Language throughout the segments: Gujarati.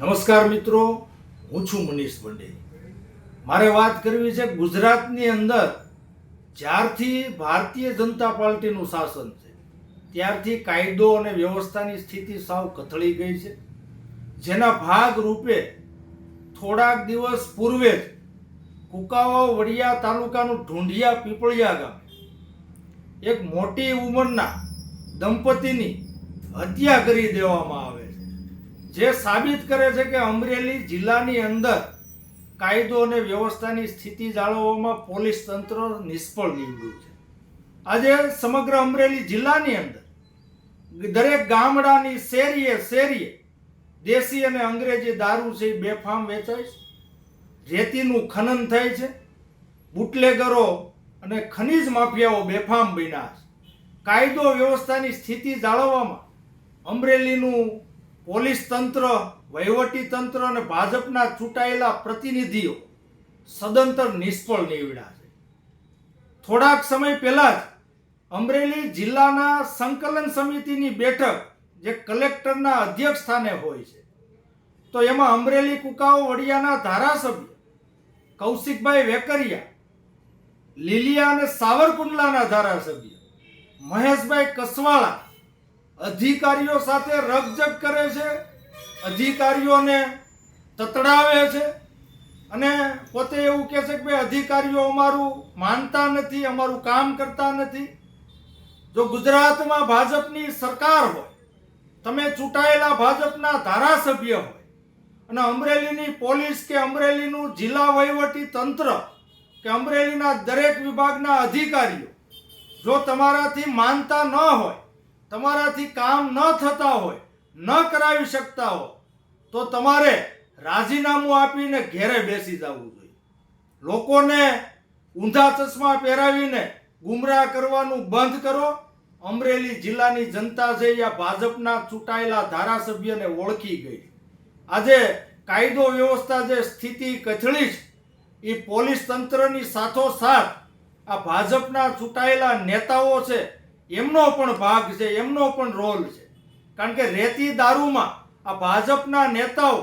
નમસ્કાર મિત્રો, હું છું મનીષ પંડે. મારે વાત કરવી છે ગુજરાતની અંદર જ્યારથી ભારતીય જનતા પાર્ટીનું શાસન છે, ત્યારથી કાયદો અને વ્યવસ્થાની સ્થિતિ સાવ કથળી ગઈ છે. જેના ભાગ રૂપે થોડાક દિવસ પૂર્વે જ કુકાવાવ વડિયા તાલુકાનું ઢૂંઢિયા પીપળિયા ગામ એક મોટી ઉંમરના દંપતીની હત્યા કરી દેવામાં આવે જે સાબિત કરે છે કે અમરેલી જિલ્લાની અંદર કાયદો અને વ્યવસ્થાની સ્થિતિ જાળવવામાં પોલીસ તંત્ર નિષ્ફળ નીવડ્યું છે. આજે સમગ્ર અમરેલી જિલ્લાની અંદર દરેક ગામડાની શેરીએ શેરીએ દેશી અને અંગ્રેજી દારૂ છે એ બેફામ વેચાય છે. રેતીનું ખનન થાય છે. બુટલેગરો અને ખનીજ માફિયાઓ બેફામ બન્યા છે. કાયદો વ્યવસ્થાની સ્થિતિ જાળવવામાં અમરેલીનું પોલીસ તંત્ર, વહીવટી તંત્ર અને ભાજપના ચૂંટાયેલા પ્રતિનિધિઓ સદંતર નિષ્ફળ નીવડ્યા છે. થોડાક સમય પહેલા જ અમરેલી જિલ્લાના સંકલન સમિતિની બેઠક જે કલેક્ટરના અધ્યક્ષ સ્થાને હોય છે. તો એમાં અમરેલી કુકાઓ વડિયાના ધારાસભ્ય કૌશિકભાઈ વેકરિયા, લીલિયા અને સાવરકુંડલાના ધારાસભ્ય મહેશભાઈ કસવાળા અધિકારીઓ સાથે રગજગ કરે છે, અધિકારીઓને તતડાવે છે અને પોતે એવું કહે છે કે ભાઈ, અધિકારીઓ અમારું માનતા નથી, અમારું કામ કરતા નથી. જો ગુજરાતમાં ભાજપની સરકાર હોય, તમે ચૂંટાયેલા ભાજપના ધારાસભ્ય હોય અને અમરેલીની પોલીસ કે અમરેલીનું જિલ્લા વહીવટી તંત્ર કે અમરેલીના દરેક વિભાગના અધિકારીઓ જો તમારાથી માનતા ન હોય તમારાથી કામ ન થતા હોય, ન કરાવી શકતા હો તો તમારે રાજીનામું આપીને ઘેરે બેસી જવું જોઈએ. લોકોને ઊંધા ચશ્મા પહેરાવીને ગુમરાહ કરવાનું બંધ કરો. અમરેલી જિલ્લાની જનતા છે યા ભાજપના ચૂંટાયેલા ધારાસભ્યને ઓળખી ગઈ. આજે કાયદો વ્યવસ્થા જે સ્થિતિ કથળી છે, એ પોલીસ તંત્રની સાથોસાથ આ ભાજપના ચૂંટાયેલા નેતાઓ છે એમનો પણ ભાગ છે, એમનો પણ રોલ છે. કારણ કે રેતી દારૂમાં આ ભાજપના નેતાઓ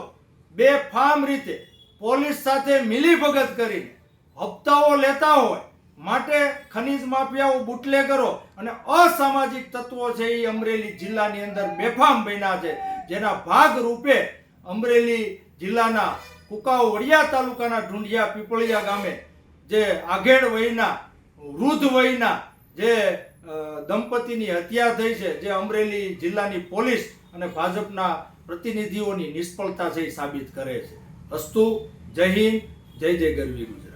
બે ફામ રીતે પોલીસ સાથે મિલીભગત કરીને હપ્તાઓ લેતા હોય, માટે ખનીજ માફિયાઓ, બુટલેગરો અને અસામાજિક તત્વો છે એ અમરેલી જિલ્લાની અંદર બેફામ બન્યા છે. જેના ભાગ રૂપે અમરેલી જિલ્લાના કુકાઓ વડિયા તાલુકાના ઢુંઢિયા પીપળિયા ગામે જે આગેડ વયના, વૃદ્ધ વયના જે દંપતીની હત્યા થઈ છે, જે અમરેલી જિલ્લાની પોલીસ અને ભાજપના પ્રતિનિધિઓની નિષ્ફળતા છે સાબિત કરે છે. અસ્તુ, જય હિન્દ, જય જય ગરવી ગુજરાત.